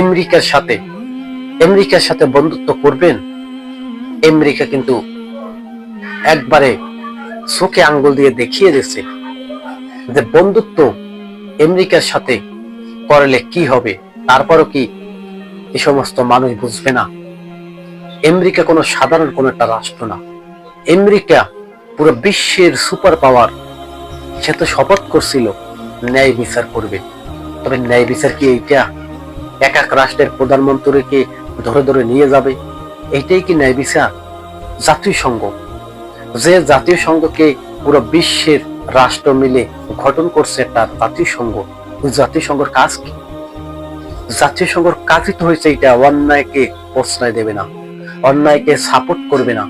আমেরিকার সাথে আমেরিকার সাথে বন্ধুত্ব করবেন? আমেরিকা কিন্তু একবারে চোখে আঙ্গুল দিয়ে দেখিয়ে দিচ্ছে যে বন্ধুত্ব আমেরিকার সাথে করলে কি হবে, তারপরও কি এই সমস্ত মানুষ বুঝবে না? আমেরিকা কোনো সাধারণ কোনো একটা রাষ্ট্র না। আমেরিকা পুরো বিশ্বের সুপার পাওয়ার, সে তো শপথ করছিল, ন্যায় বিচার করবে। তবে ন্যায় বিচার কি এইটা? এক এক রাষ্ট্রের প্রধানমন্ত্রীকে ধরে ধরে নিয়ে যাবে। এইটাই কি ন্যায় বিচার? জাতীয় সংঘ। যে জাতীয় সংঘকে পুরো বিশ্বের রাষ্ট্র মিলে গঠন করছে একটা জাতীয় সংঘ। ওই জাতীয় সংঘের কাজ কি? জাতীয় সংঘের কাজই তো হয়েছে এটা অন্যায়কে প্রশ্রয় দেবে না, অন্যায়কে সাপোর্ট করবে না।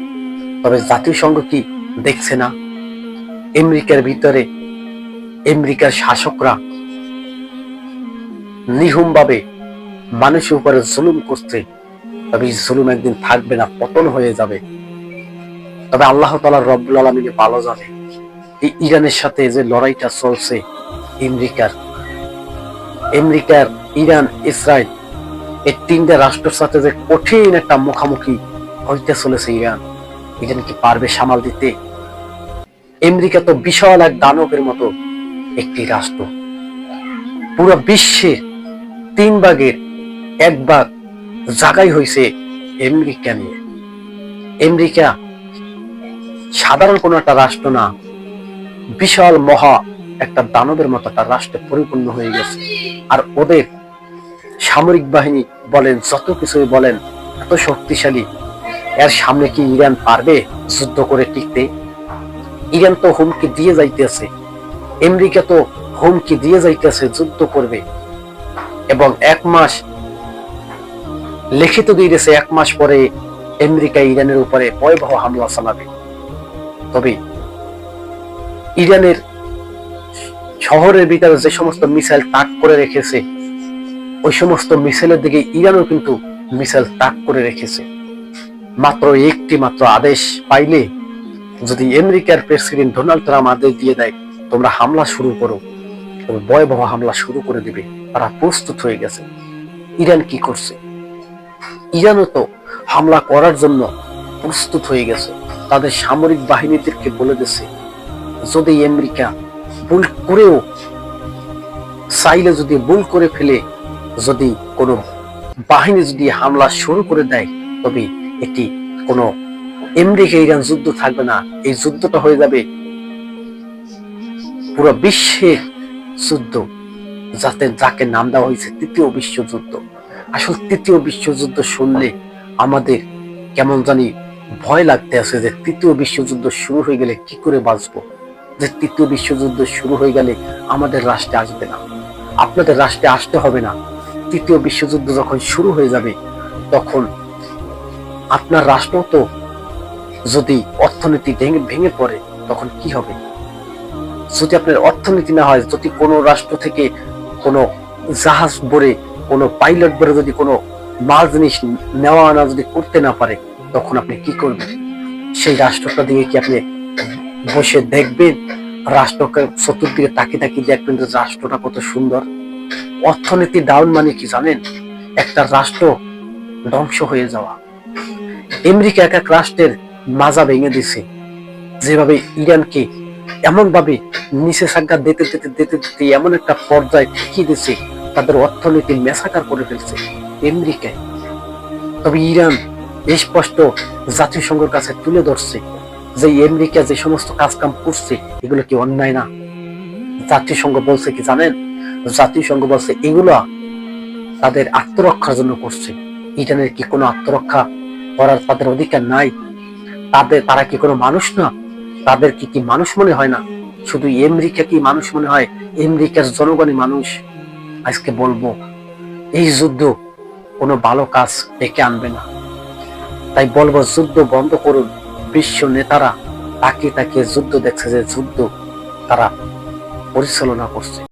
তবে জাতীয় সংঘ কি দেখছে না? আমেরিকার ভিতরে আমেরিকার শাসকরা নিহুম ভাবে মানুষের উপরে জুলুম করছে, তবে জুলুম একদিন থাকবে না, পতন হয়ে যাবে। তবে আল্লাহ তালা রব্বুল আলমিনে ভালো জানে, এই ইরানের সাথে যে লড়াইটা চলছে, আমেরিকার। আমেরিকার, ইরান, ইসরায়েল, এই তিনটা রাষ্ট্রের সাথে যে কঠিন একটা মুখামুখি হইতে চলেছে ইরান ইরান কি পারবে সামাল দিতে? আমেরিকা তো বিশাল এক দানবের মতো একটি রাষ্ট্র। পুরো বিশ্বের তিন ভাগের এক ভাগ জায়গায় হয়েছে আমেরিকা নিয়ে। আমেরিকা সাধারণ কোন একটা রাষ্ট্র না, বিশাল মহা একটা দানবের মতো একটা রাষ্ট্রে পরিপূর্ণ হয়ে গেছে। আর ওদের সামরিক বাহিনী বলেন, যত কিছুই বলেন, এত শক্তিশালী। এর সামনে কি ইরান পারবে যুদ্ধ করে টিকতে? ইরান তো হুমকি দিয়ে যাইতেছে। আমেরিকা তো হুমকি দিয়ে যাইতেছে, যুদ্ধ করবে। এবং এক মাস লিখিত দিয়ে দিয়েছে এক মাস পরে আমেরিকা ইরানের উপরে ভয়াবহ হামলা চালাবে। তবে ইরানের শহরের ভিতরে যে সমস্ত মিসাইল তাক করে রেখেছে, ওই সমস্ত মিসাইলের দিকে ইরানও কিন্তু মিসাইল তাক করে রেখেছে। মাত্র একটি মাত্র আদেশ পাইলে যদি আমেরিকার প্রেসিডেন্ট ডোনাল্ড ট্রাম্প আদেশ দিয়ে দেয়, তোমরা হামলা শুরু করো। ভয়াবহ হামলা শুরু করে দিবে। তারা প্রস্তুত হয়ে গেছে। ইরান কি করছে? ইরানও তো হামলা করার জন্য প্রস্তুত হয়ে গেছে। তাদের সামরিক বাহিনীদেরকে বলে দিছে যদি আমেরিকা ভুল করেও, চাইলে যদি ভুল করে ফেলে, যদি কোনো বাহিনী যদি হামলা শুরু করে দেয়, তবে এটি কোনো আমেরিকা ইরান যুদ্ধ থাকবে না। এই যুদ্ধটা হয়ে যাবে পুরো বিশ্বের যুদ্ধ, যাতে যাকে নাম দেওয়া হয়েছে তৃতীয় বিশ্বযুদ্ধ আসলে তৃতীয় বিশ্বযুদ্ধ শুনলে আমাদের কেমন জানি ভয় লাগতে আছে যে তৃতীয় বিশ্বযুদ্ধ শুরু হয়ে গেলে কি করে বাঁচবো? যে তৃতীয় বিশ্বযুদ্ধ শুরু হয়ে গেলে আমাদের রাষ্ট্রে আসবে না। আপনাদের রাষ্ট্রে আসতে হবে না। তৃতীয় বিশ্বযুদ্ধ যখন শুরু হয়ে যাবে, তখন আপনার রাষ্ট্র তো যদি অর্থনীতি ভেঙে ভেঙে পড়ে, তখন কি হবে? যদি আপনার অর্থনীতি না হয়, যদি কোনো রাষ্ট্র থেকে কোনো জাহাজ ভরে কোনো পাইলট ভরে যদি কোনো মাল জিনিস নেওয়া আনা যদি করতে না পারে, তখন আপনি কি করবেন? সেই রাষ্ট্রটা দিকে কি আপনি বসে দেখবেন? রাষ্ট্রকে চতুর্দিকে তাকিয়ে তাকিয়ে দেখবেন যে রাষ্ট্রটা কত সুন্দর। অর্থনীতি ডাউন মানে কি জানেন? একটা রাষ্ট্র ধ্বংস হয়ে যাওয়া। আমেরিকা এক এক রাষ্ট্রের মাজা ভেঙে দিছে যেভাবে ইরানকে এমন ভাবে নিচে সাজ্ঞা দিতে দিতে দিতে দিতে এমন একটা পর্যায়ে ঠেকিয়ে দিছে তাদের অর্থনীতি মেসাকার করে ফেলছে আমেরিকায়। তবে ইরান স্পষ্ট জাতিসংঘের কাছে তুলে ধরছে যে আমেরিকা যে সমস্ত কাজ কাম করছে, এগুলো কি অন্যায় না? জাতিসংঘ বলছে কি জানেন? জাতিসংঘ বলছে এগুলো তাদের আত্মরক্ষার জন্য করছে। ইরানের কি কোনো আত্মরক্ষা করার তাদের অধিকার নাই? তাদের, তারা কি কোনো মানুষ না? তাদের কি কি মানুষ মনে হয় না? শুধু আমেরিকা কি মানুষ মনে হয়? আমেরিকার জনগণই মানুষ। আজকে বলব, এই যুদ্ধ কোনো ভালো কাজ ডেকে আনবে না। তাই বলব, যুদ্ধ বন্ধ করুন। বিশ্ব নেতারা তাকিয়ে তাকিয়ে যুদ্ধ দেখছে যে যুদ্ধ তারা পরিচালনা করছে।